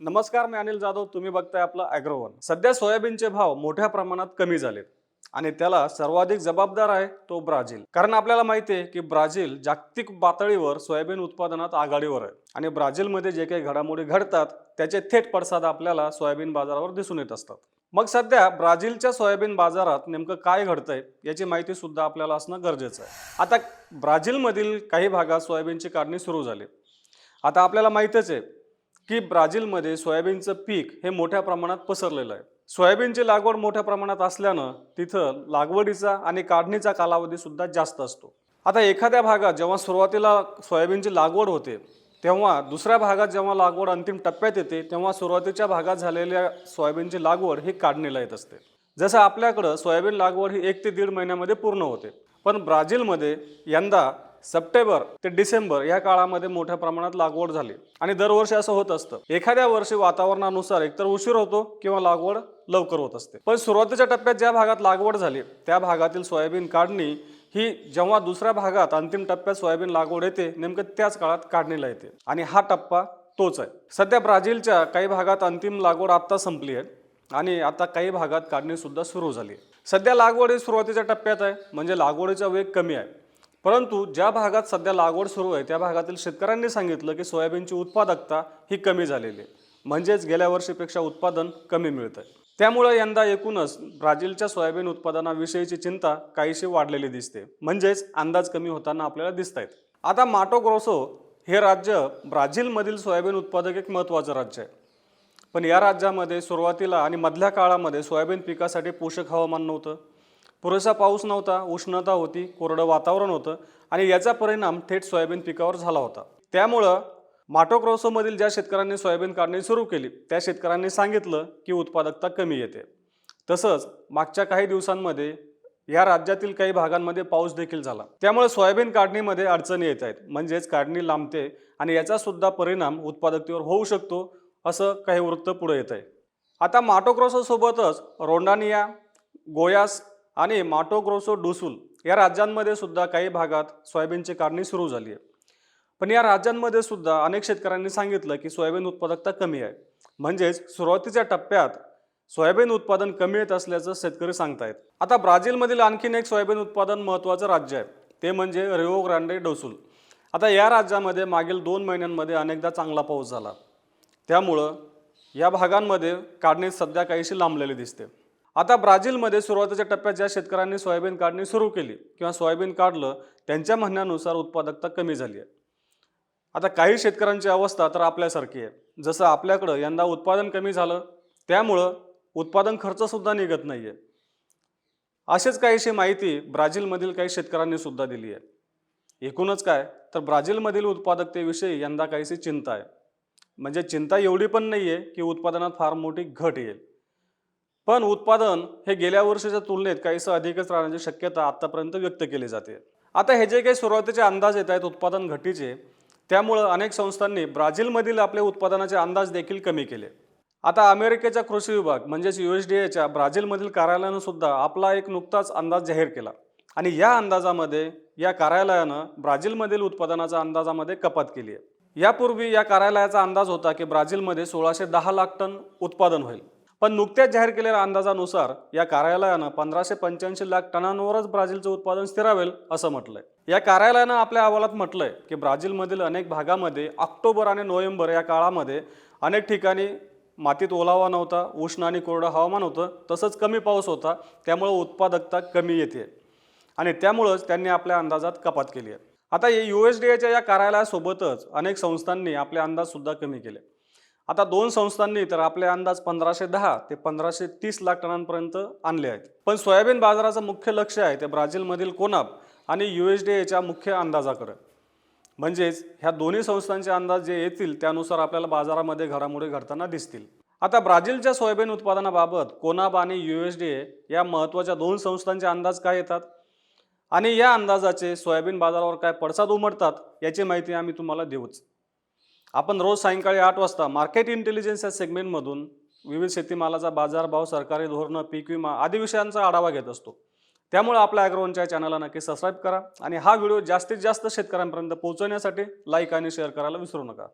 नमस्कार मी अनिल जाधव. तुम्ही बघताय आपलं अॅग्रोवन. सध्या सोयाबीनचे भाव मोठ्या प्रमाणात कमी झालेत आणि त्याला सर्वाधिक जबाबदार आहे तो ब्राझील. कारण आपल्याला माहिती आहे की ब्राझील जागतिक पातळीवर सोयाबीन उत्पादनात आघाडीवर आहे आणि ब्राझीलमध्ये जे काही घडामोडी घडतात त्याचे थेट पडसाद आपल्याला सोयाबीन बाजारावर दिसून येत असतात. मग सध्या ब्राझीलच्या सोयाबीन बाजारात नेमकं काय घडतंय याची माहिती सुद्धा आपल्याला असणं गरजेचं आहे. आता ब्राझीलमधील काही भागात सोयाबीनची काढणी सुरू झाली. आता आपल्याला माहितच आहे की ब्राझीलमध्ये सोयाबीनचं पीक हे मोठ्या प्रमाणात पसरलेलं आहे. सोयाबीनची लागवड मोठ्या प्रमाणात असल्यानं तिथं लागवडीचा आणि काढणीचा कालावधी सुद्धा जास्त असतो. आता एखाद्या भागात जेव्हा सुरुवातीला सोयाबीनची लागवड होते तेव्हा दुसऱ्या भागात जेव्हा लागवड अंतिम टप्प्यात येते तेव्हा सुरुवातीच्या भागात झालेल्या सोयाबीनची लागवड ही काढणीला येत असते. जसं आपल्याकडं सोयाबीन लागवड ही एक ते दीड महिन्यामध्ये पूर्ण होते. पण ब्राझीलमध्ये यंदा सप्टेंबर ते डिसेंबर या काळामध्ये मोठ्या प्रमाणात लागवड झाली. आणि दरवर्षी असं होत असतं. एखाद्या वर्षी वातावरणानुसार एकतर उशीर होतो किंवा लागवड लवकर होत असते. पण सुरुवातीच्या टप्प्यात ज्या भागात लागवड झाली त्या भागातील सोयाबीन काढणी ही जेव्हा दुसऱ्या भागात अंतिम टप्प्यात सोयाबीन लागवड येते नेमकं त्याच काळात काढणीला येते. आणि हा टप्पा तोच आहे. सध्या ब्राझीलच्या काही भागात अंतिम लागवड आत्ता संपली आहे आणि आता काही भागात काढणीसुद्धा सुरू झाली आहे. सध्या लागवड ही सुरुवातीच्या टप्प्यात आहे म्हणजे लागवडीचा वेग कमी आहे. परंतु ज्या भागात सध्या लागवड सुरू आहे त्या भागातील शेतकऱ्यांनी सांगितलं की सोयाबीनची उत्पादकता ही कमी झालेली आहे. म्हणजेच गेल्या वर्षीपेक्षा उत्पादन कमी मिळतं आहे त्यामुळे यंदा एकूणच ब्राझीलच्या सोयाबीन उत्पादनाविषयीची चिंता काहीशी वाढलेली दिसते. म्हणजेच अंदाज कमी होताना आपल्याला दिसत आहेत आता माटो ग्रोसो हे राज्य ब्राझीलमधील सोयाबीन उत्पादक एक महत्त्वाचं राज्य आहे. पण या राज्यामध्ये सुरुवातीला आणि मधल्या काळामध्ये सोयाबीन पिकासाठी पोषक हवामान नव्हतं. पुरेसा पाऊस नव्हता उष्णता होती कोरडं वातावरण होतं आणि याचा परिणाम थेट सोयाबीन पिकावर झाला होता. त्यामुळं माटोक्रोसोमधील ज्या शेतकऱ्यांनी सोयाबीन काढणी सुरू केली त्या शेतकऱ्यांनी सांगितलं की उत्पादकता कमी येते. तसंच मागच्या काही दिवसांमध्ये या राज्यातील काही भागांमध्ये पाऊस देखील झाला. त्यामुळे सोयाबीन काढणीमध्ये अडचणी येत आहेत. म्हणजेच काढणी लांबते आणि याचा सुद्धा परिणाम उत्पादकतेवर होऊ शकतो असं काही वृत्त पुढे येत आहे. आता माटोक्रॉसोसोबतच रोंडानिया गोयास आणि माटोग्रोसो डुसूल या राज्यांमध्ये सुद्धा काही भागात सोयाबीनची काढणी सुरू झाली आहे. पण या राज्यांमध्ये सुद्धा अनेक शेतकऱ्यांनी सांगितलं की सोयाबीन उत्पादकता कमी आहे. म्हणजेच सुरुवातीच्या टप्प्यात सोयाबीन उत्पादन कमी येत असल्याचं शेतकरी सांगतायत. आता ब्राझीलमधील आणखीन एक सोयाबीन उत्पादन महत्त्वाचं राज्य आहे. ते म्हणजे रिओ ग्रांडे डोसूल. आता या राज्यामध्ये मागील दोन महिन्यांमध्ये अनेकदा चांगला पाऊस झाला. त्यामुळं या भागांमध्ये काढणी सध्या काहीशी लांबलेली दिसते. आता ब्राझीलमध्ये सुरुवातीच्या टप्प्यात ज्या शेतकऱ्यांनी सोयाबीन काढणी सुरू केली किंवा सोयाबीन काढलं त्यांच्या म्हणण्यानुसार उत्पादकता कमी झाली आहे. आता काही शेतकऱ्यांची अवस्था तर आपल्यासारखी आहे. जसं आपल्याकडं यंदा उत्पादन कमी झालं त्यामुळं उत्पादन खर्चसुद्धा निघत नाही आहे अशीच काहीशी माहिती ब्राझीलमधील काही शेतकऱ्यांनी सुद्धा दिली आहे. एकूणच काय तर ब्राझीलमधील उत्पादकतेविषयी यंदा काहीशी चिंता आहे. म्हणजे चिंता एवढी पण नाही आहे की उत्पादनात फार मोठी घट येईल. पण उत्पादन हे गेल्या वर्षीच्या तुलनेत काहीसं अधिकच राहण्याची शक्यता आतापर्यंत व्यक्त केली जाते. आता हे जे काही सुरुवातीचे अंदाज येत आहेत उत्पादन घटीचे त्यामुळं अनेक संस्थांनी ब्राझीलमधील आपले उत्पादनाचे अंदाज देखील कमी केले. आता अमेरिकेचा कृषी विभाग म्हणजेच यू एस डी एच्या ब्राझीलमधील कार्यालयानं सुद्धा आपला एक नुकताच अंदाज जाहीर केला. आणि या अंदाजामध्ये या कार्यालयानं ब्राझीलमधील उत्पादनाच्या अंदाजामध्ये कपात केली आहे. यापूर्वी या कार्यालयाचा अंदाज होता की ब्राझीलमध्ये सोळाशे दहा लाख टन उत्पादन होईल. पण नुकत्याच जाहीर केलेल्या अंदाजानुसार या कार्यालयानं पंधराशे पंच्याऐंशी लाख टनांवरच ब्राझीलचं उत्पादन स्थिरावेल असं म्हटलंय. या कार्यालयानं आपल्या अहवालात म्हटलंय की ब्राझीलमधील अनेक भागामध्ये ऑक्टोबर आणि नोव्हेंबर या काळामध्ये अनेक ठिकाणी मातीत ओलावा नव्हता उष्ण आणि कोरडं हवामान होतं तसंच कमी पाऊस होता त्यामुळं उत्पादकता कमी येते. आणि त्यामुळंच त्यांनी आपल्या अंदाजात कपात केली आहे. आता यू एस डी एच्या या कार्यालयासोबतच अनेक संस्थांनी आपले अंदाजसुद्धा कमी केले. आता दोन संस्थांनी तर आपले अंदाज पंधराशे दहा ते पंधराशे तीस लाख टनांपर्यंत आणले आहेत. पण सोयाबीन बाजाराचं मुख्य लक्ष आहे ते ब्राझीलमधील कोनाब आणि यू एस डी एच्या मुख्य अंदाजाकडे. म्हणजेच ह्या दोन्ही संस्थांचे अंदाज जे येतील त्यानुसार आपल्याला बाजारामध्ये घडामोडी घडताना दिसतील. आता ब्राझीलच्या सोयाबीन उत्पादनाबाबत कोनाब आणि यू एस डी ए या महत्त्वाच्या दोन संस्थांचे अंदाज काय येतात? आणि या अंदाजाचे सोयाबीन बाजारावर काय पडसाद उमटतात याची माहिती आम्ही तुम्हाला देऊच. आपण रोज सायंकाळी आठ वाजता मार्केट इंटेलिजन्स या सेगमेंटमधून विविध शेतीमालाचा बाजारभाव सरकारी धोरणं पीक विमा आदी विषयांचा आढावा घेत असतो. त्यामुळे आपल्या ॲग्रोवनच्या चॅनलला नक्की सबस्क्राईब करा आणि हा व्हिडिओ जास्तीत जास्त शेतकऱ्यांपर्यंत पोहोचवण्यासाठी लाईक आणि शेअर करायला विसरू नका.